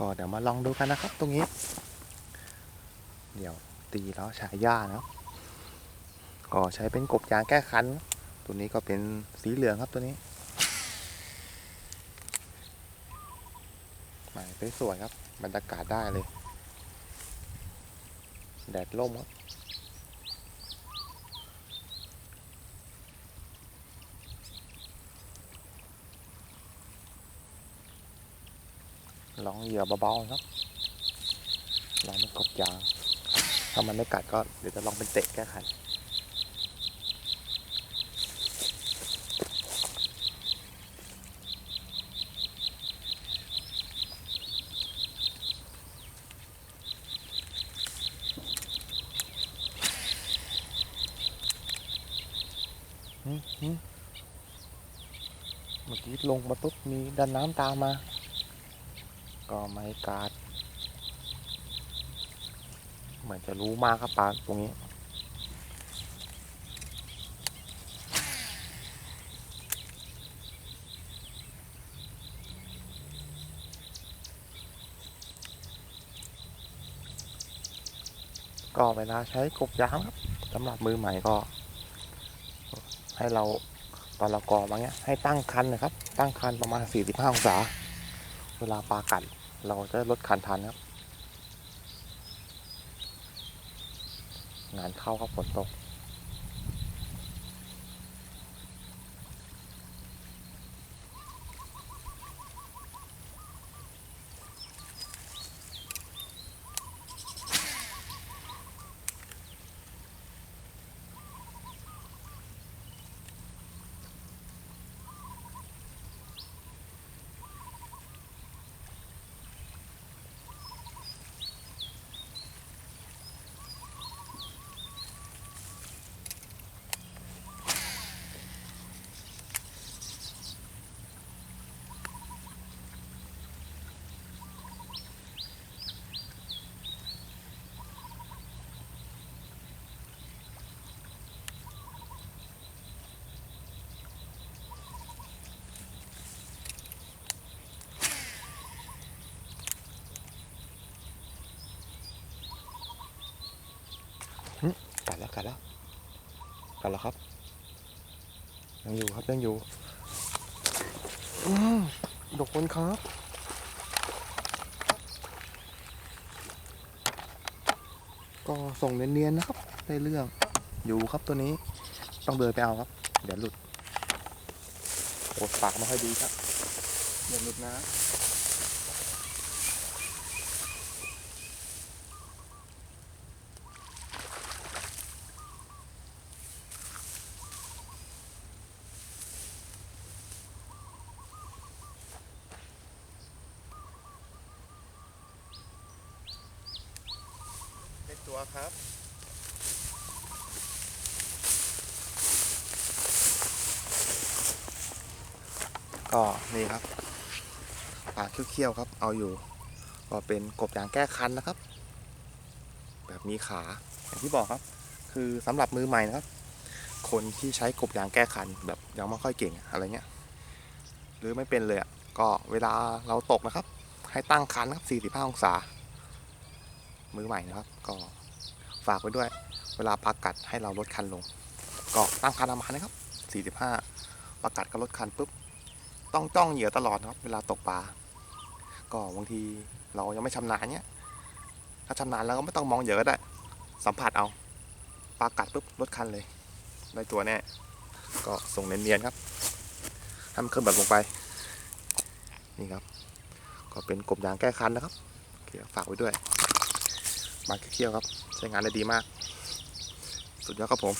ก็เดี๋ยวมาลองดูกันนะครับตรงนี้ เดี๋ยวตีแล้วฉายย่านะก็ใช้เป็นกบยางแก้คัน ตัวนี้ก็เป็นสีเหลืองครับตัวนี้หมายไปสวยครับบรรยากาศได้เลย แดดร่มครับ ลองเหยื่อเบาๆครับลองเป็นกบยาง ถ้ามันไม่กัดก็เดี๋ยวจะลองเป็นเตะแก้ไขอืมอืมเมื่อกี้ลงมาปุ๊บมีดันน้ำตามมา ก็ไม่การดเหมือนจะรู้มากครับปลาตรงนี้ก็เวลาใช้กบยางครับสำหรับมือใหม่ก็ ให้เราตอนเรากรอมาเงี้ยให้ตั้งคันนะครับ ตั้งคันประมาณ 45 องศา เวลาปลากัด เราจะลดคันทันครับ งานเข้าครับฝนตก กัด แล้วกัดแล้วกัดแล้วครับ ยังอยู่ครับยังอยู่อืมดกคนครับก็ส่งเนียนๆนะครับได้เรื่องอยู่ครับตัวนี้ต้องเดินไปเอาครับ เดี๋ยวหลุดโอดปากไม่ค่อยดีครับอย่าหลุดนะ เป็นตัวครับก็นี่ครับปลาเขี้ยวๆครับ เอาอยู่ ก็เป็นกบยางแก้คันนะครับ แบบมีขาอย่างที่บอกครับ คือสำหรับมือใหม่นะครับ คนที่ใช้กบยางแก้คัน แบบยังไม่ค่อยเก่งอะไรเงี้ยหรือไม่เป็นเลยอะก็เวลาเราตกนะครับ ให้ตั้งคันครับ45องศา มือใหม่นะครับ ก็ฝากไว้ด้วย เวลาปลากัดให้เราลดคันลง ก็ตั้งคันประมาณนะครับ 45ปลากัดก็ลดคันปุ๊บต้องจ้องเหยื่อตลอดนะครับ เวลาตกปลาก็บางทีเรายังไม่ชำนาญเนี้ยถ้าชำนาญแล้วก็ไม่ต้องมองเหยื่อก็ได้ สัมผัสเอาปลากัดปุ๊บลดคันเลยได้ตัวแน่ก็ส่งเนียนๆครับทำเครื่องแบบลงไป นี่ครับ ก็เป็นกบยางแก้คันนะครับฝากไว้ด้วย มาเคี่ยวครับ ใช้งานได้ดีมาก สุดยอดครับผม